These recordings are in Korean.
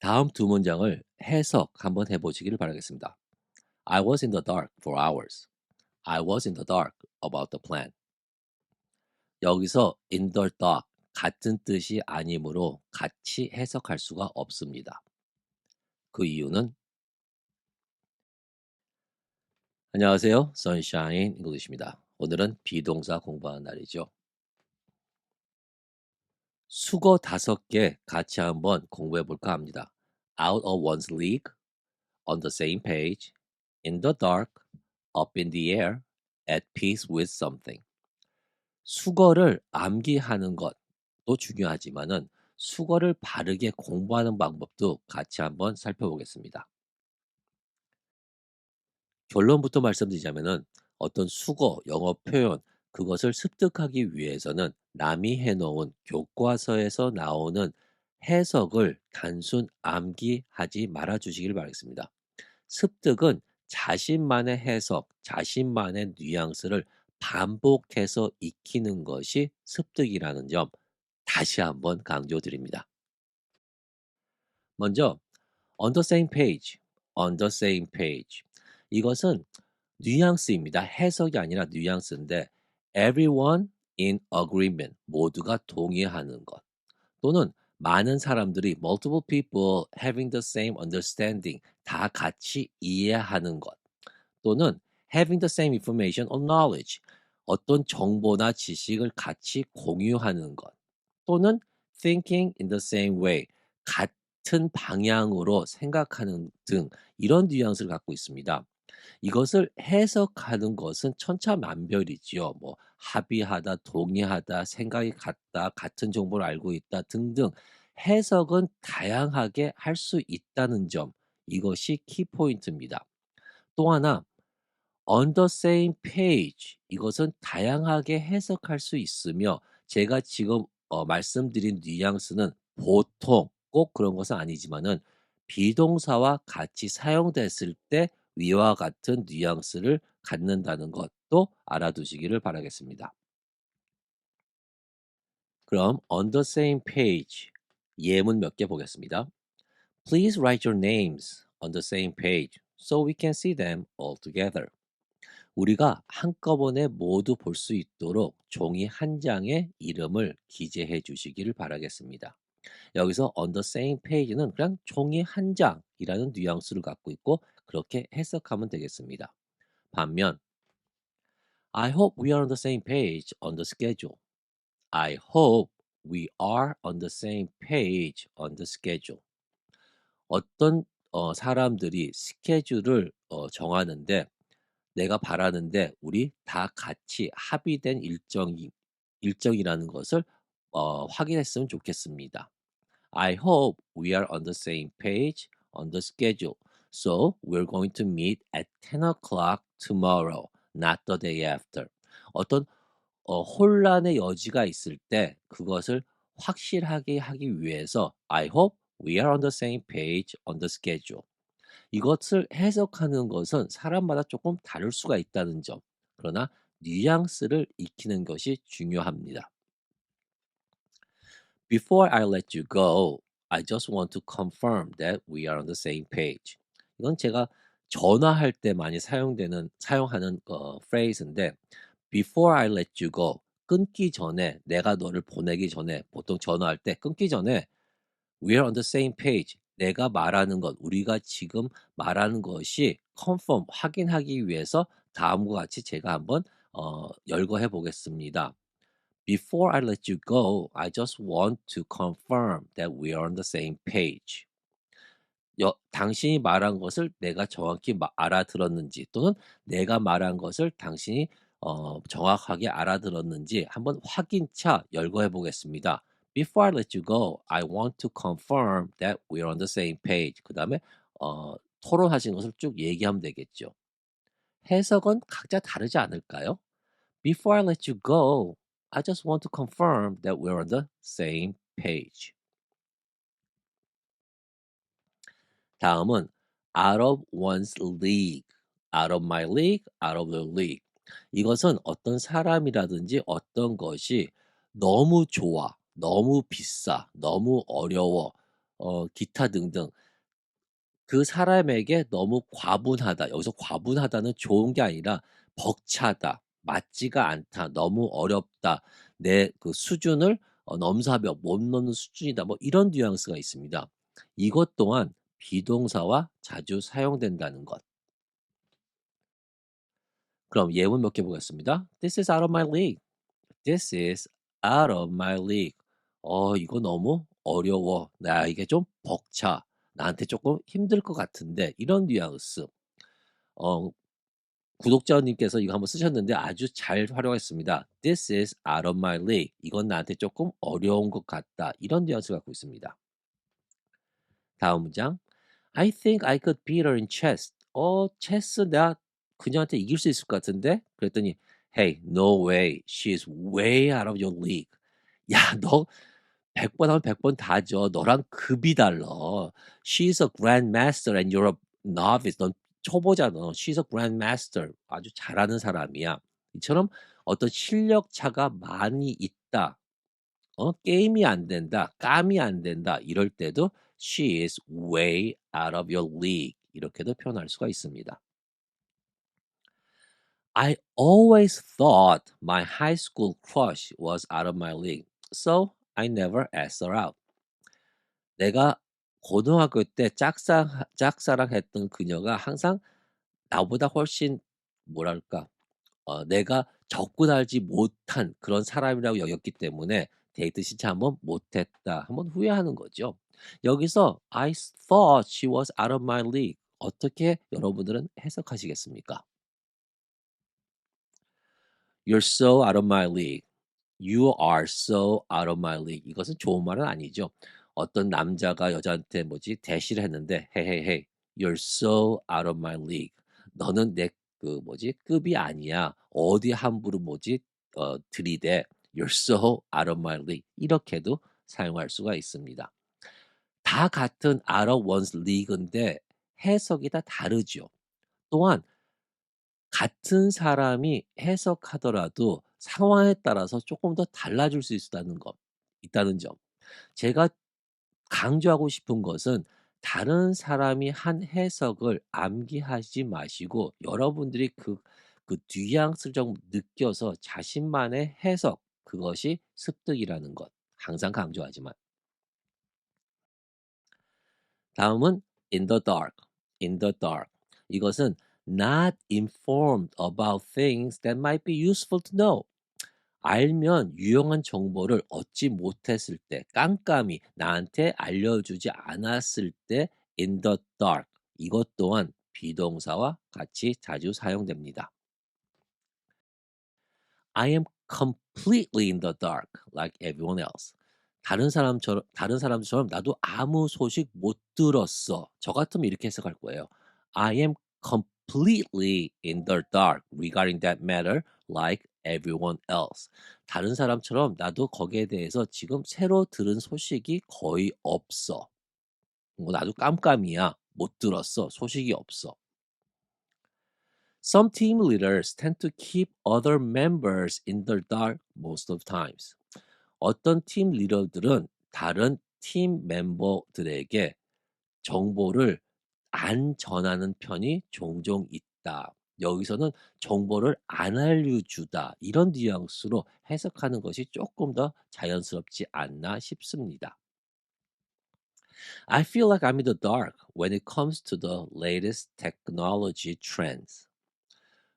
다음 두 문장을 해석 한번 해보시기를 바라겠습니다. I was in the dark for hours. I was in the dark about the plan. 여기서 in the dark 같은 뜻이 아니므로 같이 해석할 수가 없습니다. 그 이유는 안녕하세요. Sunshine English입니다. 오늘은 비동사 공부하는 날이죠. 수거 다섯 개 같이 한번 공부해 볼까 합니다. Out of one's league, on the same page, in the dark, up in the air, at peace with something. 수거를 암기하는 것도 중요하지만은 수거를 바르게 공부하는 방법도 같이 한번 살펴보겠습니다. 결론부터 말씀드리자면은 어떤 수거, 영어 표현, 그것을 습득하기 위해서는 남이 해놓은 교과서에서 나오는 해석을 단순 암기하지 말아 주시길 바라겠습니다. 습득은 자신만의 해석, 자신만의 뉘앙스를 반복해서 익히는 것이 습득이라는 점 다시 한번 강조드립니다. 먼저 on the same page, on the same page 이것은 뉘앙스입니다. 해석이 아니라 뉘앙스인데 everyone in agreement 모두가 동의하는 것 또는 많은 사람들이 multiple people having the same understanding 다 같이 이해하는 것 또는 having the same information or knowledge 어떤 정보나 지식을 같이 공유하는 것 또는 thinking in the same way 같은 방향으로 생각하는 등 이런 뉘앙스를 갖고 있습니다. 이것을 해석하는 것은 천차만별이지요. 뭐 합의하다, 동의하다, 생각이 같다, 같은 정보를 알고 있다 등등 해석은 다양하게 할 수 있다는 점 이것이 키포인트입니다. 또 하나 on the same page 이것은 다양하게 해석할 수 있으며 제가 지금 어, 말씀드린 뉘앙스는 보통 꼭 그런 것은 아니지만은 비동사와 같이 사용됐을 때 위와 같은 뉘앙스를 갖는다는 것도 알아두시기를 바라겠습니다. 그럼 on the same page 예문 몇 개 보겠습니다. Please write your names on the same page so we can see them all together. 우리가 한꺼번에 모두 볼 수 있도록 종이 한 장에 이름을 기재해 주시기를 바라겠습니다. 여기서 on the same page는 그냥 종이 한 장이라는 뉘앙스를 갖고 있고 그렇게 해석하면 되겠습니다. 반면 I hope we are on the same page on the schedule. I hope we are on the same page on the schedule. 어떤 어, 사람들이 스케줄을 어, 정하는데 내가 바라는데 우리 다 같이 합의된 일정이 일정이라는 것을 어, 확인했으면 좋겠습니다. I hope we are on the same page on the schedule. So we're going to meet at 10 o'clock tomorrow, not the day after. 어떤 어, 혼란의 여지가 있을 때 그것을 확실하게 하기 위해서 I hope we are on the same page on the schedule. 이것을 해석하는 것은 사람마다 조금 다를 수가 있다는 점. 그러나 뉘앙스를 익히는 것이 중요합니다. Before I let you go, I just want to confirm that we are on the same page. 이건 제가 전화할 때 많이 사용되는 사용하는 어, phrase인데 before I let you go 끊기 전에 내가 너를 보내기 전에 보통 전화할 때 끊기 전에 we are on the same page 내가 말하는 것 우리가 지금 말하는 것이 confirm 확인하기 위해서 다음과 같이 제가 한번 어, 열거해 보겠습니다. Before I let you go, I just want to confirm that we are on the same page. 여, 당신이 말한 것을 내가 정확히 마, 알아들었는지 또는 내가 말한 것을 당신이 어, 정확하게 알아들었는지 한번 확인차 열거해 보겠습니다. Before I let you go, I want to confirm that we are on the same page. 그 다음에 어, 토론하신 것을 쭉 얘기하면 되겠죠. 해석은 각자 다르지 않을까요? Before I let you go, I just want to confirm that we're on the same page. 다음은 out of one's league. out of my league, out of the league. 이것은 어떤 사람이라든지 어떤 것이 너무 좋아, 너무 비싸, 너무 어려워, 어 기타 등등 그 사람에게 너무 과분하다. 여기서 과분하다는 좋은 게 아니라 벅차다, 맞지가 않다, 너무 어렵다, 내 그 수준을 어 넘사벽 못 넘는 수준이다. 뭐 이런 뉘앙스가 있습니다. 이것 또한 비동사와 자주 사용된다는 것. 그럼 예문 몇 개 보겠습니다. This is out of my league. This is out of my league. 어, 이거 너무 어려워. 나 이게 좀 벅차. 나한테 조금 힘들 것 같은데 이런 뉘앙스. 어, 구독자님께서 이거 한번 쓰셨는데 아주 잘 활용했습니다. This is out of my league. 이건 나한테 조금 어려운 것 같다. 이런 뉘앙스 갖고 있습니다. 다음 문장. I think I could beat her in chess. 어, 체스 내가 그녀한테 이길 수 있을 것 같은데? 그랬더니 Hey, no way. She's way out of your league. 야, 너 100번 하면 100번 다죠. 너랑 급이 달라. She's a grandmaster and you're a novice. 넌 초보잖아. She's a grandmaster. 아주 잘하는 사람이야. 이처럼 어떤 실력 차가 많이 있다. 어, 게임이 안 된다. 감이 안 된다. 이럴 때도 she is way out of your league. 이렇게도 표현할 수가 있습니다. I always thought my high school crush was out of my league. So I never asked her out. 내가 고등학교 때 짝사, 짝사랑했던 그녀가 항상 나보다 훨씬 뭐랄까 어, 내가 접근하지 못한 그런 사람이라고 여겼기 때문에 데이트 신청 한번 못했다. 한번 후회하는 거죠. 여기서 I thought she was out of my league. 어떻게 여러분들은 해석하시겠습니까? You're so out of my league. You are so out of my league. 이것은 좋은 말은 아니죠. 어떤 남자가 여자한테 뭐지 대시를 했는데 hey hey hey you're so out of my league. 너는 내 그 뭐지 급이 아니야. 어디 함부로 뭐지 어 들이대. You're so out of my league. 이렇게도 사용할 수가 있습니다. 다 같은 of one's league인데 해석이 다 다르죠. 또한 같은 사람이 해석하더라도 상황에 따라서 조금 더 달라질 수 있다는 것, 있다는 점. 제가 강조하고 싶은 것은 다른 사람이 한 해석을 암기하지 마시고 여러분들이 그, 그 뉘앙스를 좀 느껴서 자신만의 해석, 그것이 습득이라는 것. 항상 강조하지만. 다음은 in the dark. in the dark. 이것은 not informed about things that might be useful to know. 알면 유용한 정보를 얻지 못했을 때, 깜깜이 나한테 알려주지 않았을 때 in the dark. 이것 또한 비동사와 같이 자주 사용됩니다. I am completely in the dark like everyone else. 다른 사람처럼 다른 사람처럼 나도 아무 소식 못 들었어. 저 같으면 이렇게 해석할 거예요. I am completely in the dark regarding that matter like everyone else. 다른 사람처럼 나도 거기에 대해서 지금 새로 들은 소식이 거의 없어. 뭐 나도 깜깜이야. 못 들었어. 소식이 없어. Some team leaders tend to keep other members in the dark most of times. 어떤 팀 리더들은 다른 팀 멤버들에게 정보를 안 전하는 편이 종종 있다. 여기서는 정보를 안 알려주다. 이런 뉘앙스로 해석하는 것이 조금 더 자연스럽지 않나 싶습니다. I feel like I'm in the dark when it comes to the latest technology trends.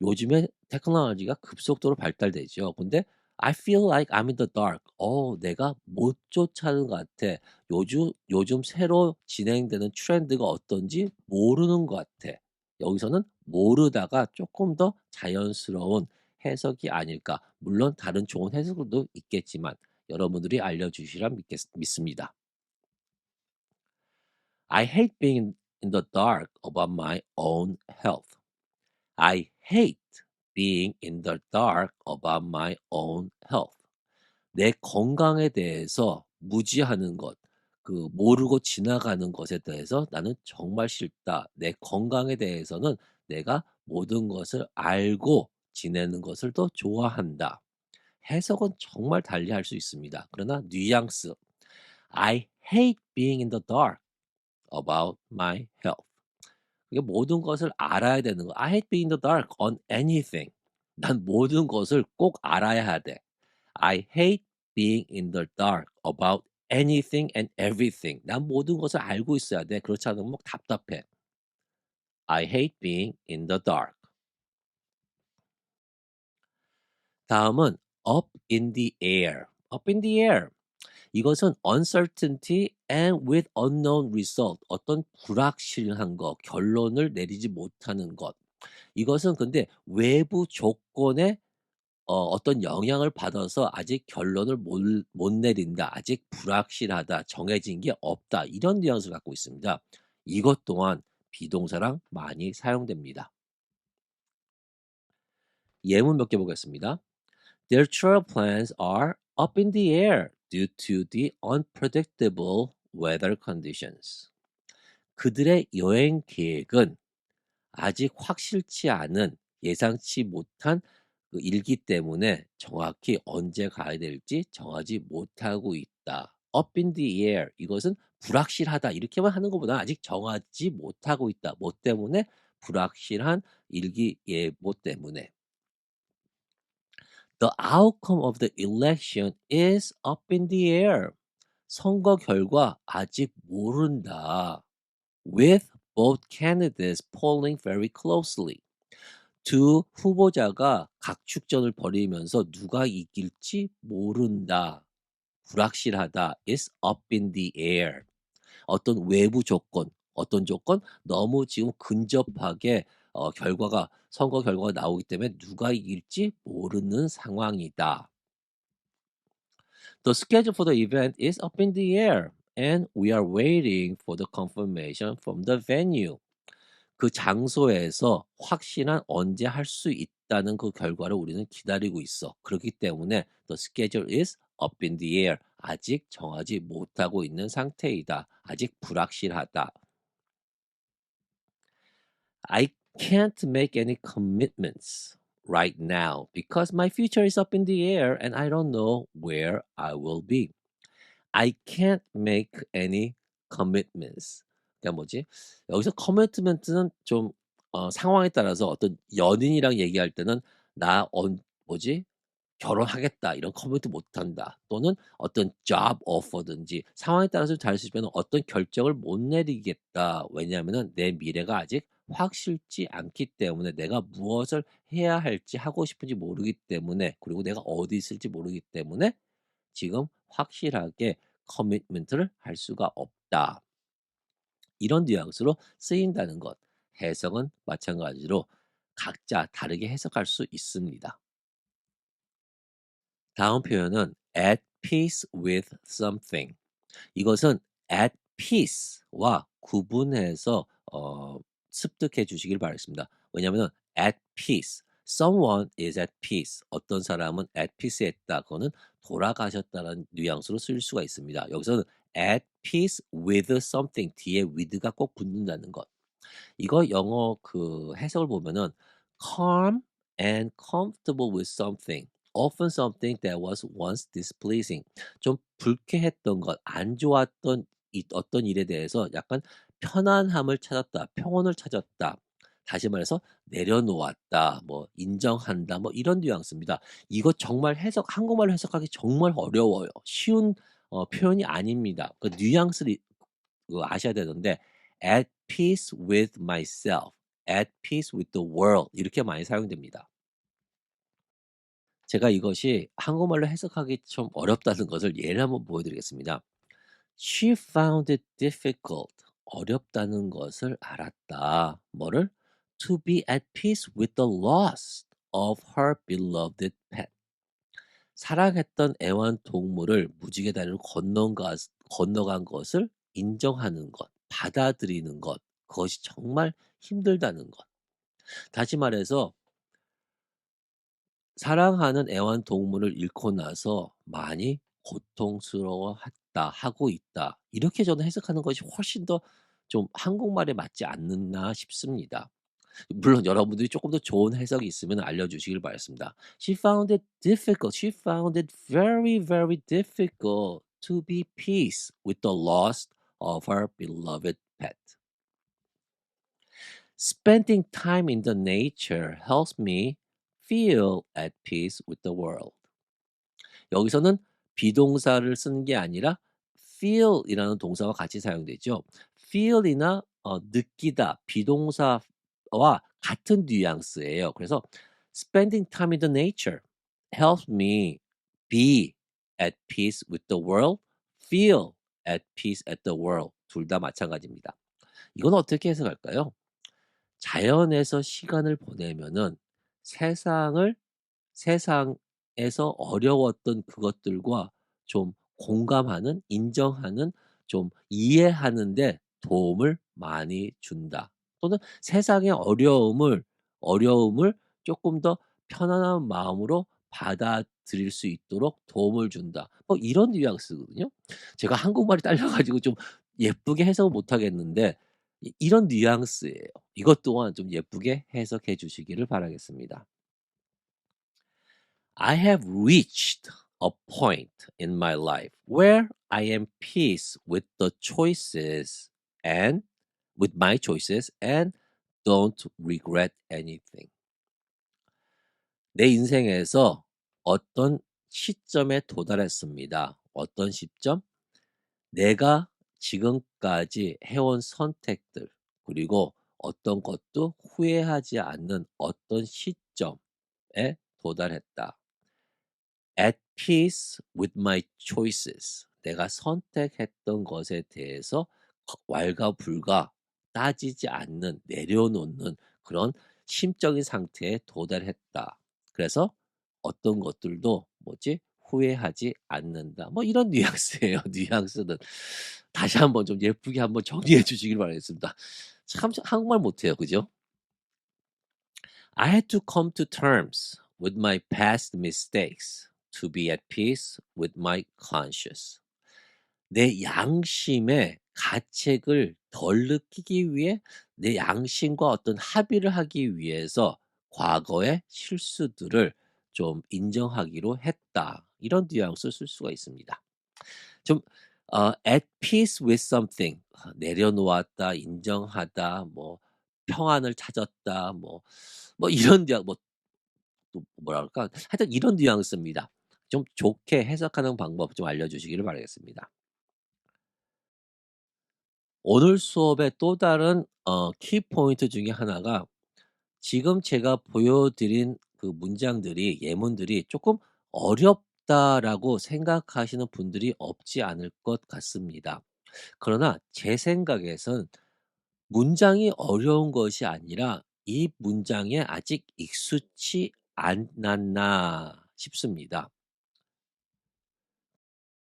요즘에 테크놀로지가 급속도로 발달되죠. 근데 I feel like I'm in the dark. 어, 내가 못 쫓아는 것 같아. 요즘, 요즘 새로 진행되는 트렌드가 어떤지 모르는 것 같아. 여기서는 모르다가 조금 더 자연스러운 해석이 아닐까. 물론 다른 좋은 해석도 있겠지만 여러분들이 알려주시라 믿겠, 믿습니다. I hate being in the dark about my own health. I hate being in the dark about my own health. 내 건강에 대해서 무지하는 것, 그 모르고 지나가는 것에 대해서 나는 정말 싫다. 내 건강에 대해서는 내가 모든 것을 알고 지내는 것을 더 좋아한다. 해석은 정말 달리 할 수 있습니다. 그러나 뉘앙스. I hate being in the dark about my health. 이게 모든 것을 알아야 되는 거. I hate being in the dark on anything. 난 모든 것을 꼭 알아야 돼. I hate being in the dark about anything and everything. 난 모든 것을 알고 있어야 돼. 그렇지 않으면 막 답답해. I hate being in the dark. 다음은 up in the air. up in the air. 이것은 uncertainty and with unknown result. 어떤 불확실한 것, 결론을 내리지 못하는 것. 이것은 근데 외부 조건에 어, 어떤 영향을 받아서 아직 결론을 못, 못 내린다. 아직 불확실하다. 정해진 게 없다. 이런 뉘앙스를 갖고 있습니다. 이것 또한 비동사랑 많이 사용됩니다. 예문 몇 개 보겠습니다. Their travel plans are up in the air due to the unpredictable weather conditions. 그들의 여행 계획은 아직 확실치 않은 예상치 못한 그 일기 때문에 정확히 언제 가야 될지 정하지 못하고 있다. up in the air 이것은 불확실하다 이렇게만 하는 것보다 아직 정하지 못하고 있다. 뭐 때문에 불확실한 일기 예보 때문에 The outcome of the election is up in the air. 선거 결과 아직 모른다. With both candidates polling very closely. 두 후보자가 각축전을 벌이면서 누가 이길지 모른다. 불확실하다. is up in the air. 어떤 외부 조건, 어떤 조건 너무 지금 근접하게 어, 결과가 선거 결과가 나오기 때문에 누가 이길지 모르는 상황이다. The schedule for the event is up in the air and we are waiting for the confirmation from the venue. 그 장소에서 확실한 언제 할 수 있다는 그 결과를 우리는 기다리고 있어. 그렇기 때문에 the schedule is up in the air. 아직 정하지 못하고 있는 상태이다. 아직 불확실하다. I can't make any commitments right now because my future is up in the air and I don't know where I will be. I can't make any commitments. 그러니까 뭐지? 여기서 commitment는 좀 어, 상황에 따라서 어떤 연인이랑 얘기할 때는 나 언, 뭐지? 결혼하겠다 이런 커밋트 못한다 또는 어떤 job offer든지 상황에 따라서 다를 수 있지만 어떤 결정을 못 내리겠다 왜냐하면 내 미래가 아직 확실치 않기 때문에 내가 무엇을 해야 할지 하고 싶은지 모르기 때문에 그리고 내가 어디 있을지 모르기 때문에 지금 확실하게 커미트먼트를 할 수가 없다. 이런 뉘앙스로 쓰인다는 것. 해석은 마찬가지로 각자 다르게 해석할 수 있습니다. 다음 표현은 at peace with something. 이것은 at peace와 구분해서 어, 습득해 주시길 바라겠습니다. 왜냐하면 at peace, someone is at peace. 어떤 사람은 at peace 했다. 그거는 돌아가셨다는 뉘앙스로 쓸 수가 있습니다. 여기서는 at peace with something 뒤에 with가 꼭 붙는다는 것. 이거 영어 그 해석을 보면은 calm and comfortable with something. often something that was once displeasing. 좀 불쾌했던 것, 안 좋았던 이, 어떤 일에 대해서 약간 편안함을 찾았다, 평온을 찾았다. 다시 말해서 내려놓았다, 뭐 인정한다, 뭐 이런 뉘앙스입니다. 이거 정말 해석 한국말로 해석하기 정말 어려워요. 쉬운 어, 표현이 아닙니다. 그 뉘앙스를 그 아셔야 되는데 at peace with myself, at peace with the world 이렇게 많이 사용됩니다. 제가 이것이 한국말로 해석하기 좀 어렵다는 것을 예를 한번 보여드리겠습니다. She found it difficult. 어렵다는 것을 알았다. 뭐를? To be at peace with the loss of her beloved pet. 사랑했던 애완동물을 무지개 다리로 건너가, 건너간 것을 인정하는 것, 받아들이는 것, 그것이 정말 힘들다는 것. 다시 말해서 사랑하는 애완동물을 잃고 나서 많이 고통스러워 했다, 하고 있다. 이렇게 저는 해석하는 것이 훨씬 더 좀 한국말에 맞지 않는나 싶습니다. 물론 여러분들이 조금 더 좋은 해석이 있으면 알려주시길 바랬습니다. She found it difficult. She found it very, very difficult to be peace with the loss of our beloved pet. Spending time in the nature helps me feel at peace with the world. 여기서는 비동사를 쓰는 게 아니라 feel이라는 동사와 같이 사용되죠. feel이나 어, 느끼다 비동사와 같은 뉘앙스예요. 그래서 spending time in the nature helps me be at peace with the world, feel at peace at the world. 둘 다 마찬가지입니다. 이건 어떻게 해석할까요? 자연에서 시간을 보내면은 세상을 세상에 서 어려웠던 그것들과 좀 공감하는, 인정하는, 좀 이해하는 데 도움을 많이 준다. 또는 세상의 어려움을 어려움을 조금 더 편안한 마음으로 받아들일 수 있도록 도움을 준다. 뭐 이런 뉘앙스거든요. 제가 한국말이 딸려 가지고 좀 예쁘게 해석을 못 하겠는데 이- 이런 뉘앙스예요. 이것 또한 좀 예쁘게 해석해 주시기를 바라겠습니다. I have reached a point in my life where I am peace with the choices and with my choices and don't regret anything. 내 인생에서 어떤 시점에 도달했습니다. 어떤 시점? 내가 지금까지 해온 선택들, 그리고 어떤 것도 후회하지 않는 어떤 시점에 도달했다. At peace with my choices. 내가 선택했던 것에 대해서 왈가불가 따지지 않는, 내려놓는 그런 심적인 상태에 도달했다. 그래서 어떤 것들도 뭐지? 후회하지 않는다. 뭐 이런 뉘앙스예요. 뉘앙스는 다시 한번 좀 예쁘게 한번 정리해 주시길 바라겠습니다. 참 한국말 못해요, 그죠? I had to come to terms with my past mistakes to be at peace with my conscience. 내 양심의 가책을 덜 느끼기 위해 내 양심과 어떤 합의를 하기 위해서 과거의 실수들을 좀 인정하기로 했다. 이런 뉘앙스를 쓸 수가 있습니다. 좀 어, at peace with something 내려놓았다, 인정하다, 뭐 평안을 찾았다, 뭐뭐 이런 뉘앙 뭐 또 뭐랄까 하여튼 이런 뉘앙스입니다. 좀 좋게 해석하는 방법 좀 알려주시기를 바라겠습니다. 오늘 수업의 또 다른 어, 키 포인트 중에 하나가 지금 제가 보여드린 그 문장들이 예문들이 조금 어렵다라고 생각하시는 분들이 없지 않을 것 같습니다. 그러나 제 생각에선 문장이 어려운 것이 아니라 이 문장에 아직 익숙치 않았나 싶습니다.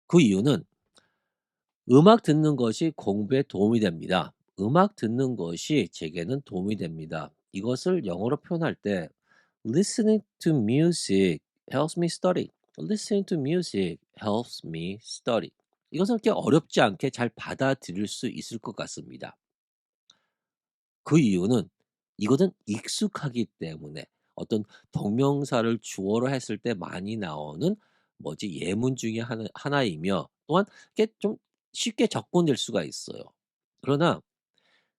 그 이유는 음악 듣는 것이 공부에 도움이 됩니다. 음악 듣는 것이 제게는 도움이 됩니다. 이것을 영어로 표현할 때 listening to music helps me study. listening to music helps me study. 이것은 그렇게 어렵지 않게 잘 받아들일 수 있을 것 같습니다. 그 이유는 이것은 익숙하기 때문에 어떤 동명사를 주어로 했을 때 많이 나오는 뭐지 예문 중에 하나, 하나이며 또한 이게 좀 쉽게 접근될 수가 있어요. 그러나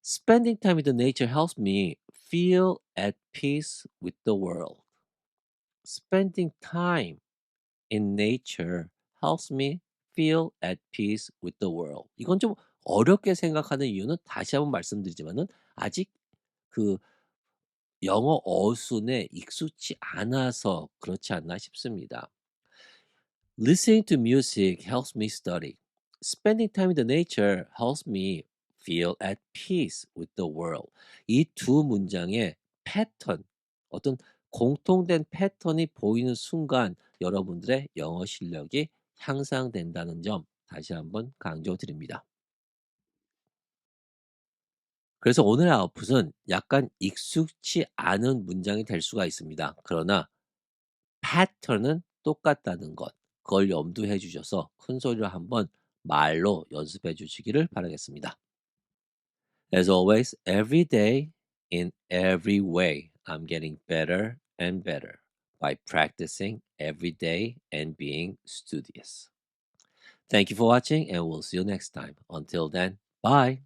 spending time with nature helps me feel at peace with the world. Spending time in nature helps me feel at peace with the world. 이건 좀 어렵게 생각하는 이유는 다시 한번 말씀드리지만은 아직 그 영어 어순에 익숙치 않아서 그렇지 않나 싶습니다. Listening to music helps me study. Spending time in the nature helps me feel at peace with the world. 이 두 문장의 패턴, 어떤 공통된 패턴이 보이는 순간 여러분들의 영어 실력이 향상된다는 점 다시 한번 강조드립니다. 그래서 오늘의 아웃풋은 약간 익숙치 않은 문장이 될 수가 있습니다. 그러나 패턴은 똑같다는 것, 그걸 염두해 주셔서 큰 소리로 한번 말로 연습해 주시기를 바라겠습니다. As always, every day, in every way, I'm getting better and better by practicing every day and being studious. Thank you for watching and we'll see you next time. Until then, bye.